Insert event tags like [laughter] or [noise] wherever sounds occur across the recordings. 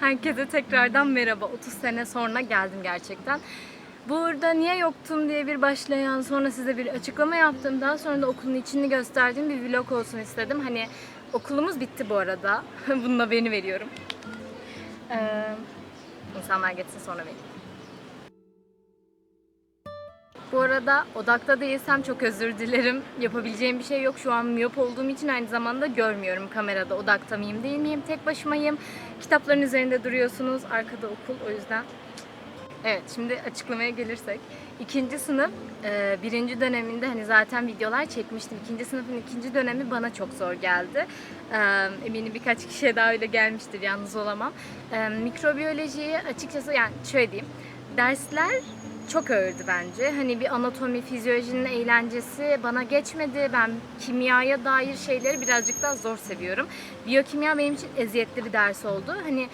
Herkese tekrardan merhaba. 30 sene sonra geldim gerçekten. Burada niye yoktum diye bir başlayan, sonra size bir açıklama yaptım. Daha sonra da okulun içini gösterdiğim bir vlog olsun istedim. Hani okulumuz bitti bu arada. [laughs] Bunun haberini veriyorum. Ee, insanlar geçsin sonra vereyim. Bu arada odakta değilsem çok özür dilerim. Yapabileceğim bir şey yok. Şu an miyop olduğum için aynı zamanda görmüyorum kamerada. Odakta mıyım değil miyim? Tek başımayım. Kitapların üzerinde duruyorsunuz. Arkada okul o yüzden. Evet şimdi açıklamaya gelirsek. İkinci sınıf e, birinci döneminde hani zaten videolar çekmiştim. İkinci sınıfın ikinci dönemi bana çok zor geldi. E, eminim birkaç kişiye daha öyle gelmiştir yalnız olamam. E, mikrobiyolojiyi açıkçası yani şöyle diyeyim. Dersler çok ağırdı bence. Hani bir anatomi, fizyolojinin eğlencesi bana geçmedi. Ben kimyaya dair şeyleri birazcık daha zor seviyorum. Biyokimya benim için eziyetli bir ders oldu. Hani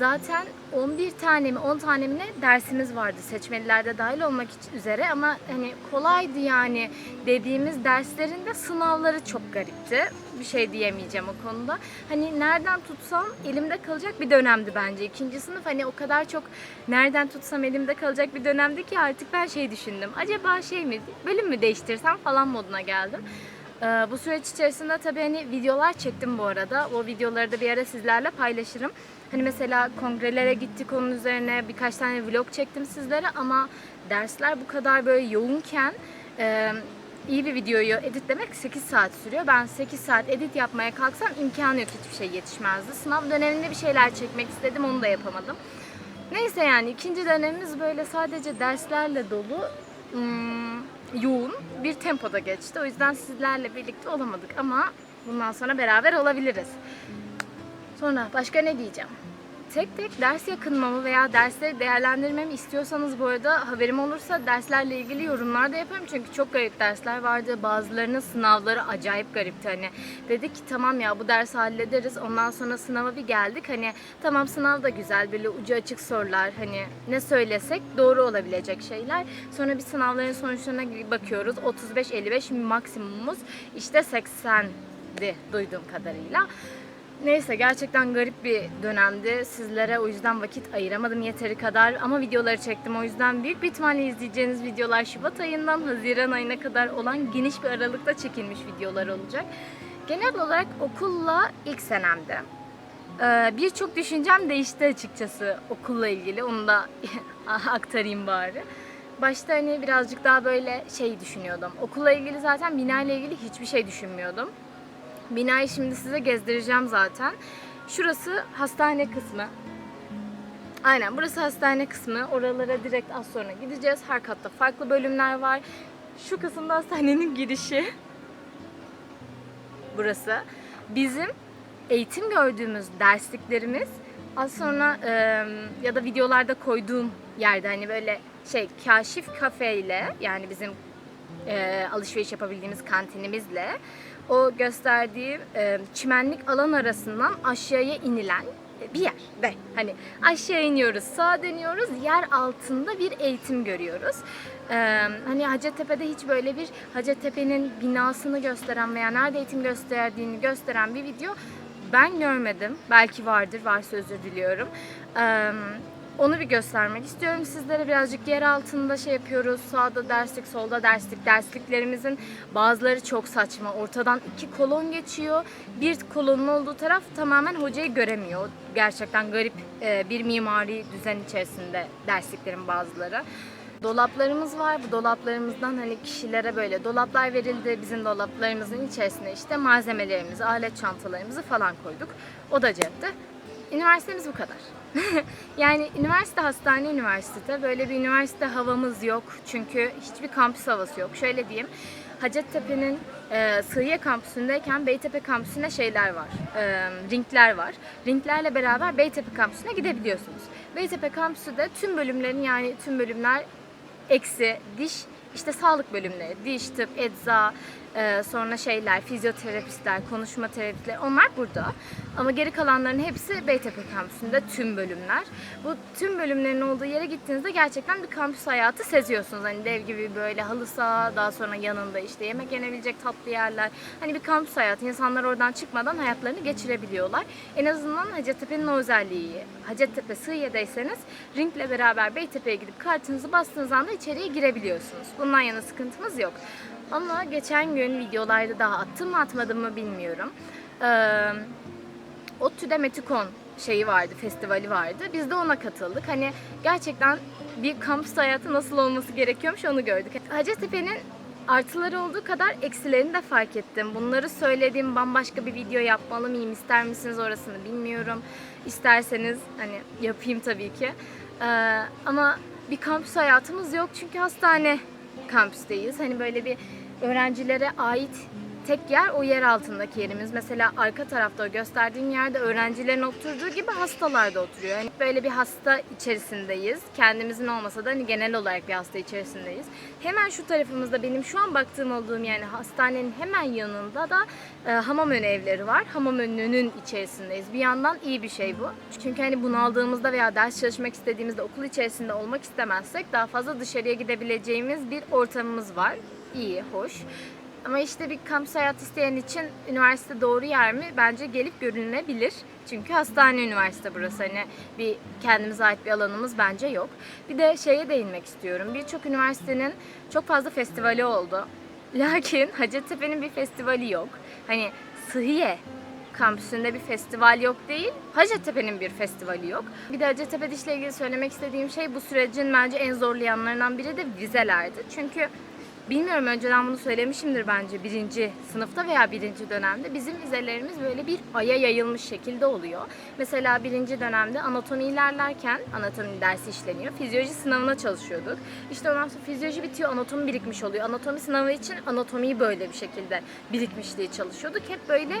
zaten 11 tane mi 10 tane mi ne dersimiz vardı seçmelilerde dahil olmak üzere ama hani kolaydı yani dediğimiz derslerin de sınavları çok garipti. Bir şey diyemeyeceğim o konuda. Hani nereden tutsam elimde kalacak bir dönemdi bence. İkinci sınıf hani o kadar çok nereden tutsam elimde kalacak bir dönemdi ki artık ben şey düşündüm. Acaba şey mi bölüm mü değiştirsem falan moduna geldim. Ee, bu süreç içerisinde tabii hani videolar çektim bu arada. O videoları da bir ara sizlerle paylaşırım. Hani mesela kongrelere gittik onun üzerine birkaç tane vlog çektim sizlere ama dersler bu kadar böyle yoğunken e, iyi bir videoyu editlemek 8 saat sürüyor. Ben 8 saat edit yapmaya kalksam imkanı yok hiçbir şey yetişmezdi. Sınav döneminde bir şeyler çekmek istedim onu da yapamadım. Neyse yani ikinci dönemimiz böyle sadece derslerle dolu yoğun bir tempoda geçti. O yüzden sizlerle birlikte olamadık ama bundan sonra beraber olabiliriz. Sonra başka ne diyeceğim? Tek tek ders yakınmamı veya dersleri değerlendirmemi istiyorsanız bu arada haberim olursa derslerle ilgili yorumlar da yaparım. Çünkü çok garip dersler vardı. Bazılarının sınavları acayip garipti. Hani dedik ki tamam ya bu dersi hallederiz. Ondan sonra sınava bir geldik. Hani tamam sınav da güzel. Böyle ucu açık sorular. Hani ne söylesek doğru olabilecek şeyler. Sonra bir sınavların sonuçlarına bakıyoruz. 35-55 maksimumumuz. işte 80'di duyduğum kadarıyla. Neyse gerçekten garip bir dönemdi. Sizlere o yüzden vakit ayıramadım yeteri kadar ama videoları çektim. O yüzden büyük bir ihtimalle izleyeceğiniz videolar Şubat ayından Haziran ayına kadar olan geniş bir aralıkta çekilmiş videolar olacak. Genel olarak okulla ilk senemde. Ee, Birçok düşüncem değişti açıkçası okulla ilgili. Onu da [laughs] aktarayım bari. Başta hani birazcık daha böyle şey düşünüyordum. Okulla ilgili zaten bina ile ilgili hiçbir şey düşünmüyordum. Binayı şimdi size gezdireceğim zaten. Şurası hastane kısmı. Aynen burası hastane kısmı. Oralara direkt az sonra gideceğiz. Her katta farklı bölümler var. Şu kısımda hastanenin girişi. Burası. Bizim eğitim gördüğümüz dersliklerimiz az sonra e, ya da videolarda koyduğum yerde hani böyle şey kaşif kafe ile yani bizim e, alışveriş yapabildiğimiz kantinimizle o gösterdiği e, çimenlik alan arasından aşağıya inilen bir yer de hani aşağı iniyoruz sağa dönüyoruz yer altında bir eğitim görüyoruz. E, hani Hacettepe'de hiç böyle bir Hacettepe'nin binasını gösteren veya nerede eğitim gösterdiğini gösteren bir video ben görmedim. Belki vardır, varsa özür diliyorum. Ee, Onu bir göstermek istiyorum sizlere. Birazcık yer altında şey yapıyoruz. Sağda derslik, solda derslik. Dersliklerimizin bazıları çok saçma. Ortadan iki kolon geçiyor. Bir kolonun olduğu taraf tamamen hocayı göremiyor. Gerçekten garip e, bir mimari düzen içerisinde dersliklerin bazıları. Dolaplarımız var. Bu dolaplarımızdan hani kişilere böyle dolaplar verildi. Bizim dolaplarımızın içerisine işte malzemelerimizi, alet çantalarımızı falan koyduk. O da cepte. Üniversitemiz bu kadar. [laughs] yani üniversite hastane üniversite. Böyle bir üniversite havamız yok. Çünkü hiçbir kampüs havası yok. Şöyle diyeyim. Hacettepe'nin e, Sığıye kampüsündeyken Beytepe kampüsüne şeyler var. E, ringler var. Ringlerle beraber Beytepe kampüsüne gidebiliyorsunuz. Beytepe kampüsü de tüm bölümlerin yani tüm bölümler eksi diş işte sağlık bölümleri, diş, tıp, ecza, e, sonra şeyler, fizyoterapistler, konuşma terapistler onlar burada. Ama geri kalanların hepsi Beytepe kampüsünde tüm bölümler. Bu tüm bölümlerin olduğu yere gittiğinizde gerçekten bir kampüs hayatı seziyorsunuz. Hani dev gibi böyle halı saha, daha sonra yanında işte yemek yenebilecek tatlı yerler. Hani bir kampüs hayatı. İnsanlar oradan çıkmadan hayatlarını geçirebiliyorlar. En azından Hacettepe'nin o özelliği. Hacettepe Sığıye'deyseniz ringle beraber Beytepe'ye gidip kartınızı bastığınız anda içeriye girebiliyorsunuz. Bundan yana sıkıntımız yok. Ama geçen gün videolarda daha attım mı atmadım mı bilmiyorum. Ee, ODTÜ'de Metikon şeyi vardı, festivali vardı. Biz de ona katıldık. Hani gerçekten bir kampüs hayatı nasıl olması gerekiyormuş onu gördük. Hacettepe'nin artıları olduğu kadar eksilerini de fark ettim. Bunları söylediğim bambaşka bir video yapmalı mıyım, ister misiniz orasını bilmiyorum. İsterseniz hani yapayım tabii ki. Ee, ama bir kampüs hayatımız yok çünkü hastane kampüsteyiz. Hani böyle bir öğrencilere ait tek yer o yer altındaki yerimiz. Mesela arka tarafta o gösterdiğim yerde öğrencilerin oturduğu gibi hastalar da oturuyor. Hani böyle bir hasta içerisindeyiz. Kendimizin olmasa da hani genel olarak bir hasta içerisindeyiz. Hemen şu tarafımızda benim şu an baktığım olduğum yani hastanenin hemen yanında da e, hamam önü evleri var. Hamam önünün içerisindeyiz. Bir yandan iyi bir şey bu. Çünkü hani bunaldığımızda veya ders çalışmak istediğimizde okul içerisinde olmak istemezsek daha fazla dışarıya gidebileceğimiz bir ortamımız var. İyi, hoş. Ama işte bir kampüs hayat isteyen için üniversite doğru yer mi? Bence gelip görünebilir. Çünkü hastane üniversite burası. Hani bir kendimize ait bir alanımız bence yok. Bir de şeye değinmek istiyorum. Birçok üniversitenin çok fazla festivali oldu. Lakin [laughs] Hacettepe'nin bir festivali yok. Hani Sıhhiye kampüsünde bir festival yok değil, Hacettepe'nin bir festivali yok. Bir de Hacettepe Diş'le ilgili söylemek istediğim şey bu sürecin bence en zorlayanlarından biri de vizelerdi. Çünkü Bilmiyorum önceden bunu söylemişimdir bence birinci sınıfta veya birinci dönemde. Bizim vizelerimiz böyle bir aya yayılmış şekilde oluyor. Mesela birinci dönemde anatomi ilerlerken anatomi dersi işleniyor. Fizyoloji sınavına çalışıyorduk. İşte ondan sonra fizyoloji bitiyor, anatomi birikmiş oluyor. Anatomi sınavı için anatomiyi böyle bir şekilde birikmişliği çalışıyorduk. Hep böyle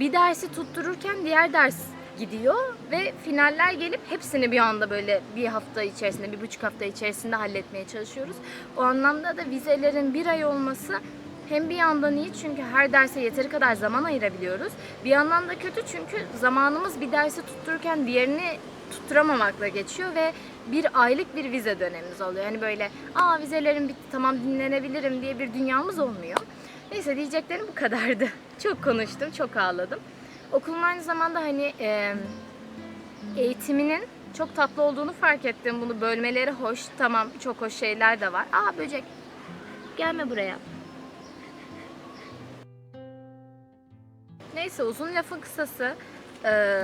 bir dersi tuttururken diğer ders gidiyor ve finaller gelip hepsini bir anda böyle bir hafta içerisinde, bir buçuk hafta içerisinde halletmeye çalışıyoruz. O anlamda da vizelerin bir ay olması hem bir yandan iyi çünkü her derse yeteri kadar zaman ayırabiliyoruz. Bir yandan da kötü çünkü zamanımız bir dersi tuttururken diğerini tutturamamakla geçiyor ve bir aylık bir vize dönemimiz oluyor. Yani böyle aa vizelerim bitti tamam dinlenebilirim diye bir dünyamız olmuyor. Neyse diyeceklerim bu kadardı. [laughs] Çok konuştum, çok ağladım. Okulun aynı zamanda hani e, eğitiminin çok tatlı olduğunu fark ettim. Bunu bölmeleri hoş. Tamam çok hoş şeyler de var. Aa böcek. Gelme buraya. Neyse uzun lafın kısası. e,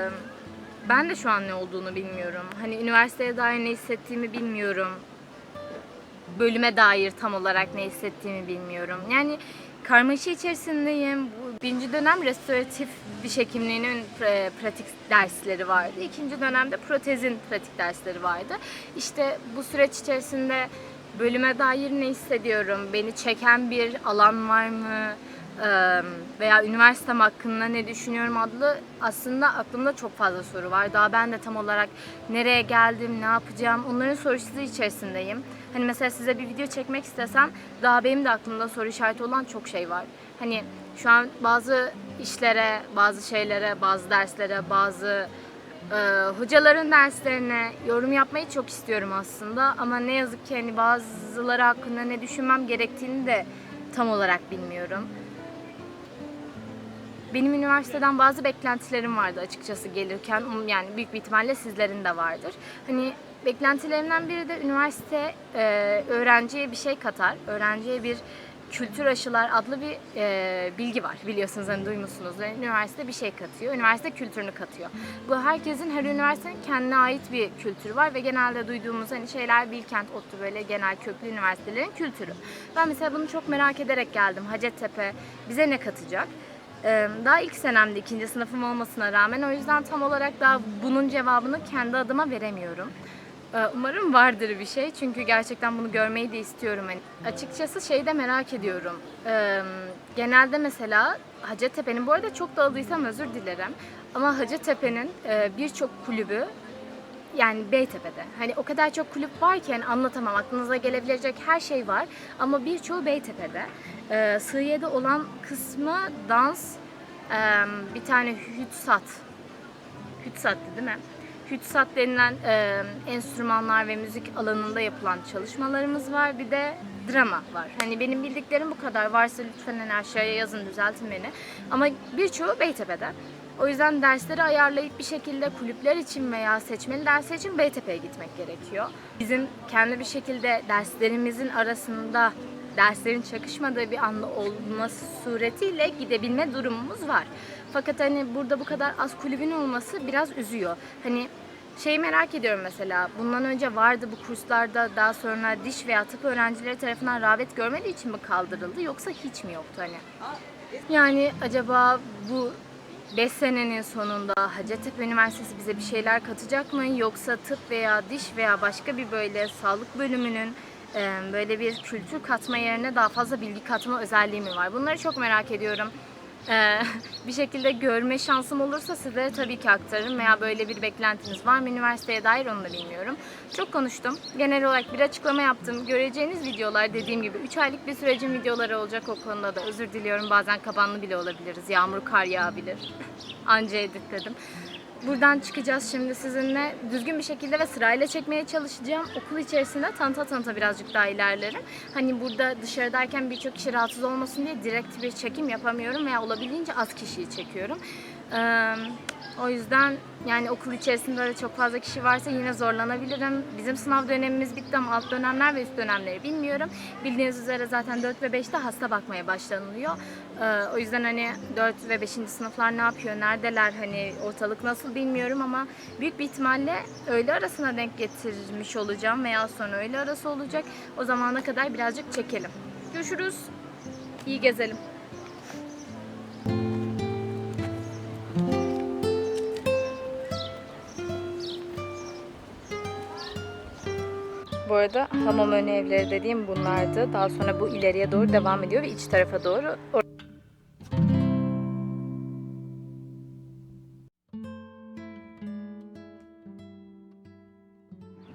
ben de şu an ne olduğunu bilmiyorum. Hani üniversiteye dair ne hissettiğimi bilmiyorum. Bölüme dair tam olarak ne hissettiğimi bilmiyorum. Yani karmaşa içerisindeyim. Bu birinci dönem restoratif diş hekimliğinin pratik dersleri vardı. İkinci dönemde protezin pratik dersleri vardı. İşte bu süreç içerisinde bölüme dair ne hissediyorum? Beni çeken bir alan var mı? Veya üniversitem hakkında ne düşünüyorum adlı aslında aklımda çok fazla soru var. Daha ben de tam olarak nereye geldim, ne yapacağım onların sorusu içerisindeyim. Hani mesela size bir video çekmek istesem daha benim de aklımda soru işareti olan çok şey var. Hani şu an bazı işlere, bazı şeylere, bazı derslere, bazı e, hocaların derslerine yorum yapmayı çok istiyorum aslında. Ama ne yazık ki hani bazıları hakkında ne düşünmem gerektiğini de tam olarak bilmiyorum. Benim üniversiteden bazı beklentilerim vardı açıkçası gelirken. Um, Yani büyük bir ihtimalle sizlerin de vardır. Hani beklentilerimden biri de üniversite e, öğrenciye bir şey katar. Öğrenciye bir kültür aşılar adlı bir e, bilgi var biliyorsunuz hani duymuşsunuz. Üniversite bir şey katıyor, üniversite kültürünü katıyor. Bu herkesin her üniversitenin kendine ait bir kültürü var ve genelde duyduğumuz hani şeyler Bilkent, ODTÜ böyle genel köklü üniversitelerin kültürü. Ben mesela bunu çok merak ederek geldim. Hacettepe bize ne katacak? Ee, Daha ilk senemde ikinci sınıfım olmasına rağmen o yüzden tam olarak daha bunun cevabını kendi adıma veremiyorum. Ee, Umarım vardır bir şey çünkü gerçekten bunu görmeyi de istiyorum. Hani açıkçası şeyi de merak ediyorum. Genelde mesela Hacettepe'nin, bu arada çok dağıldıysam özür dilerim. Ama Hacettepe'nin birçok kulübü yani Beytepe'de. Hani o kadar çok kulüp var ki hani anlatamam. Aklınıza gelebilecek her şey var. Ama birçoğu Beytepe'de. Ee, Sığıye'de olan kısmı dans, e, bir tane Hütsat. Hütsat'tı değil mi? Hütsat denilen e, enstrümanlar ve müzik alanında yapılan çalışmalarımız var. Bir de drama var. Hani benim bildiklerim bu kadar. Varsa lütfen hani aşağıya yazın düzeltin beni. Ama birçoğu Beytepe'de. O yüzden dersleri ayarlayıp bir şekilde kulüpler için veya seçmeli dersler için Beytepe'ye gitmek gerekiyor. Bizim kendi bir şekilde derslerimizin arasında derslerin çakışmadığı bir anda olması suretiyle gidebilme durumumuz var. Fakat hani burada bu kadar az kulübün olması biraz üzüyor. Hani şeyi merak ediyorum mesela bundan önce vardı bu kurslarda daha sonra diş veya tıp öğrencileri tarafından rağbet görmediği için mi kaldırıldı yoksa hiç mi yoktu hani? Yani acaba bu 5 senenin sonunda Hacettepe Üniversitesi bize bir şeyler katacak mı? Yoksa tıp veya diş veya başka bir böyle sağlık bölümünün böyle bir kültür katma yerine daha fazla bilgi katma özelliği mi var? Bunları çok merak ediyorum. [laughs] Bir şekilde görme şansım olursa sizlere tabii ki aktarırım veya böyle bir beklentiniz var mı üniversiteye dair onu da bilmiyorum. Çok konuştum. Genel olarak bir açıklama yaptım. Göreceğiniz videolar dediğim gibi 3 aylık bir sürecin videoları olacak o konuda da özür diliyorum. Bazen kabanlı bile olabiliriz. Yağmur kar yağabilir. [laughs] Anca editledim. Buradan çıkacağız şimdi sizinle düzgün bir şekilde ve sırayla çekmeye çalışacağım. Okul içerisinde tanıta tanıta birazcık daha ilerlerim. Hani burada dışarıdayken birçok kişi rahatsız olmasın diye direkt bir çekim yapamıyorum veya olabildiğince az kişiyi çekiyorum. Ee, o yüzden yani okul içerisinde de çok fazla kişi varsa yine zorlanabilirim. Bizim sınav dönemimiz bitti ama alt dönemler ve üst dönemleri bilmiyorum. Bildiğiniz üzere zaten 4 ve 5'te hasta bakmaya başlanılıyor. Ee, o yüzden hani 4 ve 5. sınıflar ne yapıyor, neredeler, hani ortalık nasıl bilmiyorum ama büyük bir ihtimalle öğle arasına denk getirmiş olacağım veya sonra öğle arası olacak. O zamana kadar birazcık çekelim. Görüşürüz. İyi gezelim. Bu arada hamam önü evleri dediğim bunlardı. Daha sonra bu ileriye doğru devam ediyor ve iç tarafa doğru.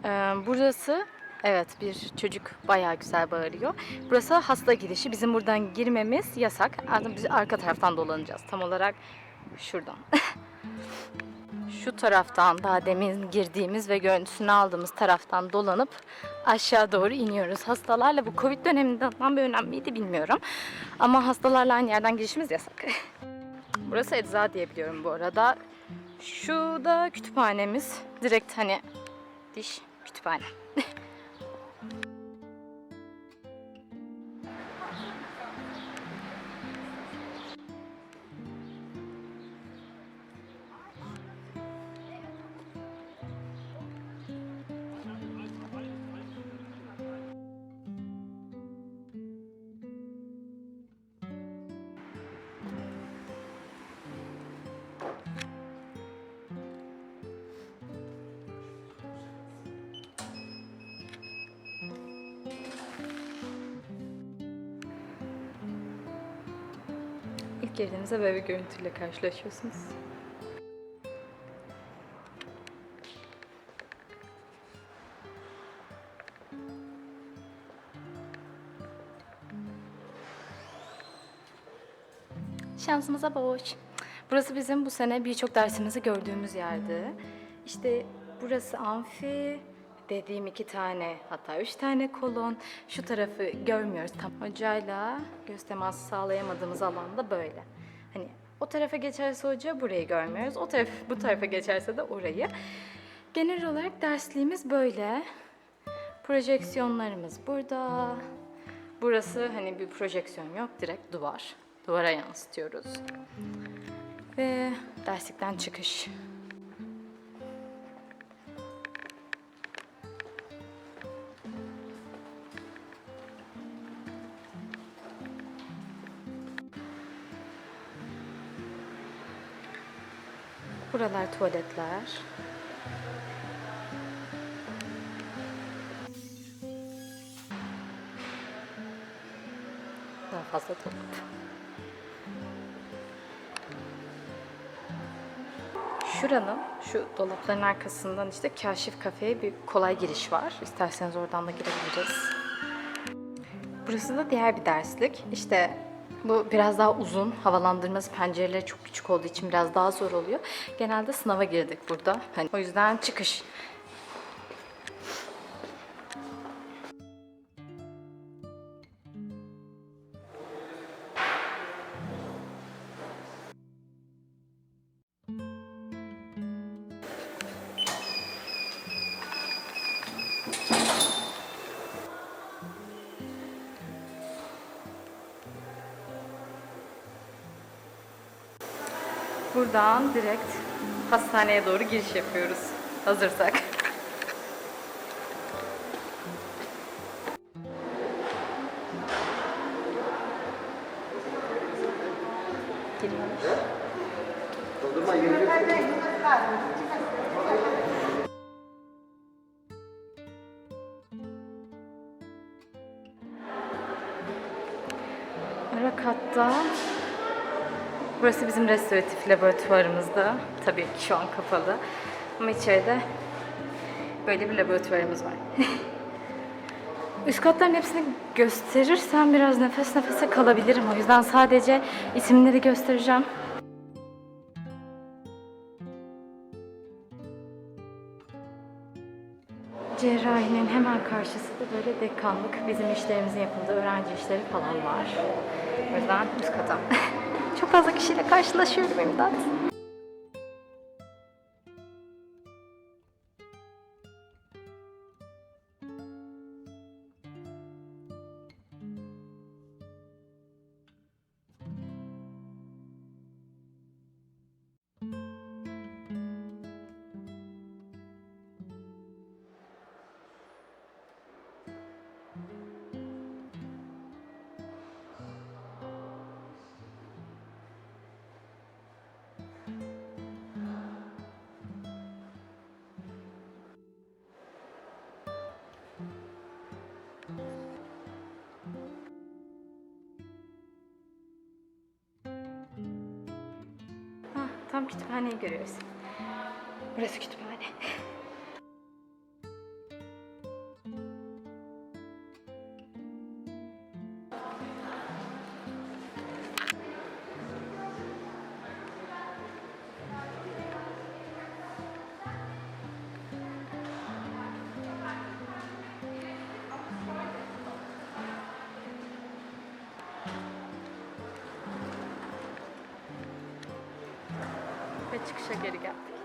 Ee, burası evet bir çocuk bayağı güzel bağırıyor. Burası hasta girişi. Bizim buradan girmemiz yasak. Artık biz arka taraftan dolanacağız. Tam olarak şuradan. [laughs] Şu taraftan daha demin girdiğimiz ve görüntüsünü aldığımız taraftan dolanıp aşağı doğru iniyoruz. Hastalarla bu Covid döneminde tam bir önem miydi bilmiyorum. Ama hastalarla aynı yerden girişimiz yasak. [laughs] Burası ecza diye biliyorum bu arada. Şu da kütüphanemiz. Direkt hani diş kütüphane. [laughs] İlk girdiğinizde böyle bir görüntüyle karşılaşıyorsunuz. Şansımıza boş. Burası bizim bu sene birçok dersimizi gördüğümüz yerdi. İşte burası amfi, dediğim iki tane hatta üç tane kolon. Şu tarafı görmüyoruz tam. Hocayla göz teması sağlayamadığımız alanda böyle. Hani O tarafa geçerse hoca burayı görmüyoruz. O taraf bu tarafa geçerse de orayı. Genel olarak dersliğimiz böyle. Projeksiyonlarımız burada. Burası hani bir projeksiyon yok, direkt duvar. Duvara yansıtıyoruz. Ve derslikten çıkış. Buralar tuvaletler. Daha fazla dolap. Şuranın, şu dolapların arkasından işte Kaşif Kafe'ye bir kolay giriş var. İsterseniz oradan da girebiliriz. Burası da diğer bir derslik. İşte bu biraz daha uzun. Havalandırması pencereleri çok küçük olduğu için biraz daha zor oluyor. Genelde sınava girdik burada. Hani o yüzden çıkış. Buradan direkt hastaneye doğru giriş yapıyoruz. Hazırsak. Giriyoruz. Ara katta Burası bizim restoratif laboratuvarımızda. Tabii ki şu an kapalı. Ama içeride böyle bir laboratuvarımız var. [laughs] Üst katların hepsini gösterirsem biraz nefes nefese kalabilirim. O yüzden sadece isimleri göstereceğim. Cerrahinin hemen karşısı da böyle dekanlık. Bizim işlerimizin yapıldığı öğrenci işleri falan var. O yüzden üst kata. [laughs] Çok fazla kişiyle karşılaşıyorum imdat. Kütüphaneyi görüyoruz. Burası kütüphane. Çıkışa geri geldik.